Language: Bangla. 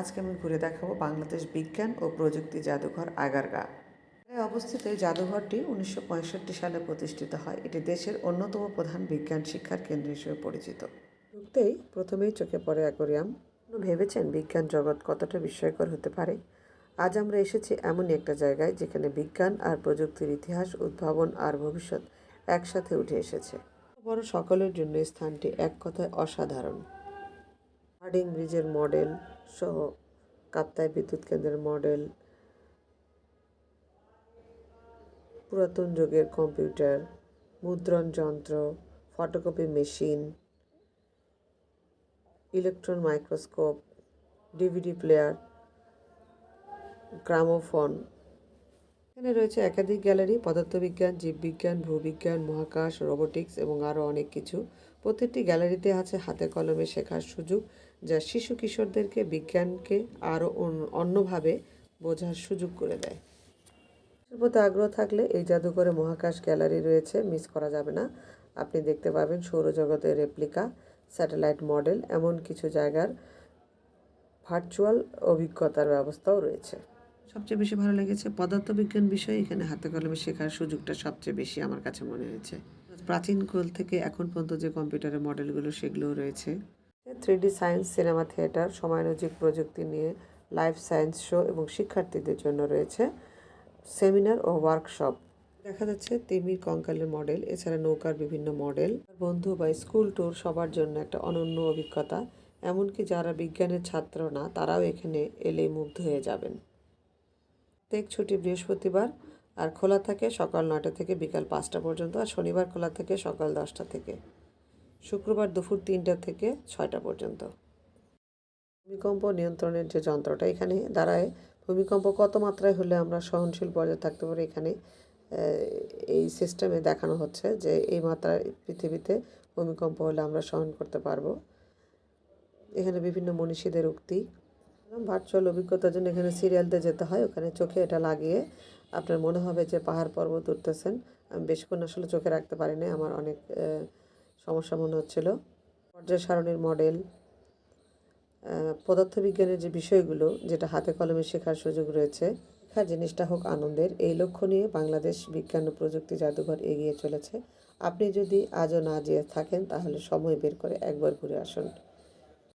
আজকে আমি ঘুরে দেখাবো বাংলাদেশ বিজ্ঞান ও প্রযুক্তি জাদুঘর আগারগা। অবস্থিত এই জাদুঘরটি উনিশশো পঁয়ষট্টি সালে প্রতিষ্ঠিত হয়। এটি দেশের অন্যতম প্রধান বিজ্ঞান শিক্ষার কেন্দ্র হিসেবে পরিচিত। ঢুকতেই প্রথমেই চোখে পড়ে অ্যাকোরিয়াম। ভেবেছেন বিজ্ঞান জগৎ কতটা বিস্ময়কর হতে পারে? আজ আমরা এসেছি এমনই একটা জায়গায় যেখানে বিজ্ঞান আর প্রযুক্তির ইতিহাস, উদ্ভাবন আর ভবিষ্যৎ একসাথে উঠে এসেছে। বড় সকলের জন্য স্থানটি এক কথায় অসাধারণ। হার্ডিং ব্রিজের মডেল সহ কাপ্তাই বিদ্যুৎ কেন্দ্রের মডেল পুরাতন যুগের কম্পিউটার মুদ্রণ যন্ত্র photocopy machine electron microscope DVD player gramophone এখানে রয়েছে একাধিক গ্যালারি, পদার্থবিজ্ঞান, জীববিজ্ঞান, ভূবিজ্ঞান, মহাকাশ, রোবোটিক্স এবং আরও অনেক কিছু। প্রত্যেকটি গ্যালারিতে আছে হাতে কলমে শেখার সুযোগ যা শিশু কিশোরদেরকে বিজ্ঞানকে আরও অন্য- অন্যভাবে বোঝার সুযোগ করে দেয়। প্রতি আগ্রহ থাকলে এই জাদুঘরে মহাকাশ গ্যালারি রয়েছে, মিস করা যাবে না। আপনি দেখতে পাবেন সৌরজগতের রেপ্লিকা, স্যাটেলাইট মডেল, এমন কিছু জায়গার ভার্চুয়াল অভিজ্ঞতার ব্যবস্থাও রয়েছে। সবচেয়ে বেশি ভালো লেগেছে পদার্থবিজ্ঞান বিষয়ে এখানে হাতে কলমে শেখার সুযোগটা সবচেয়ে বেশি আমার কাছে মনে হয়েছে। প্রাচীন কাল থেকে এখন পর্যন্ত যে কম্পিউটারের মডেলগুলো সেগুলোও রয়েছে। Three D science, cinema theatre সময়োজিক প্রযুক্তি নিয়ে লাইফ সায়েন্স শো এবং শিক্ষার্থীদের জন্য রয়েছে সেমিনার ও ওয়ার্কশপ। দেখা যাচ্ছে তিমির কঙ্কালের মডেল, এছাড়া নৌকার বিভিন্ন মডেল। বন্ধু বা স্কুল ট্যুর সবার জন্য একটা অনন্য অভিজ্ঞতা, এমনকি যারা বিজ্ঞানের ছাত্র না, তারাও এখানে এলে মুগ্ধ হয়ে যাবেন। প্রত্যেক ছুটি বৃহস্পতিবার আর খোলা থাকে সকাল নয়টা থেকে বিকাল পাঁচটা পর্যন্ত আর শনিবার খোলা থাকে সকাল দশটা থেকে। শুক্রবার দুপুর তিনটা থেকে ছয়টা পর্যন্ত। ভূমিকম্প নিয়ন্ত্রণের যে যন্ত্রটা এখানে দাঁড়ায়, ভূমিকম্প কত মাত্রায় হলে আমরা সহনশীল পর্যায়ে থাকতে পারি এখানে এই সিস্টেমে দেখানো হচ্ছে যে এই মাত্রায় পৃথিবীতে ভূমিকম্প হলে আমরা সহন করতে পারব। এখানে বিভিন্ন মনীষীদের উক্তি ভার্চুয়াল অভিজ্ঞতার জন্য এখানে সিরিয়ালতে যেতে হয়, ওখানে চোখে এটা লাগিয়ে আপনার মনে হবে যে পাহাড় পর্বত উঠতেছেন। আমি বেশিক্ষণ আসলে চোখে রাখতে পারিনি, আমার অনেক সমস্যা মনে হচ্ছিল। পর্যায় সারণীর মডেল পদার্থবিজ্ঞানের যে বিষয়গুলো, যেটা হাতে কলমে শেখার সুযোগ রয়েছে শেখার জিনিসটা হোক আনন্দের, এই লক্ষ্য নিয়ে বাংলাদেশ বিজ্ঞান ও প্রযুক্তি জাদুঘর এগিয়ে চলেছে। আপনি যদি আজও না যেয়ে থাকেন, তাহলে সময় বের করে একবার ঘুরে আসুন।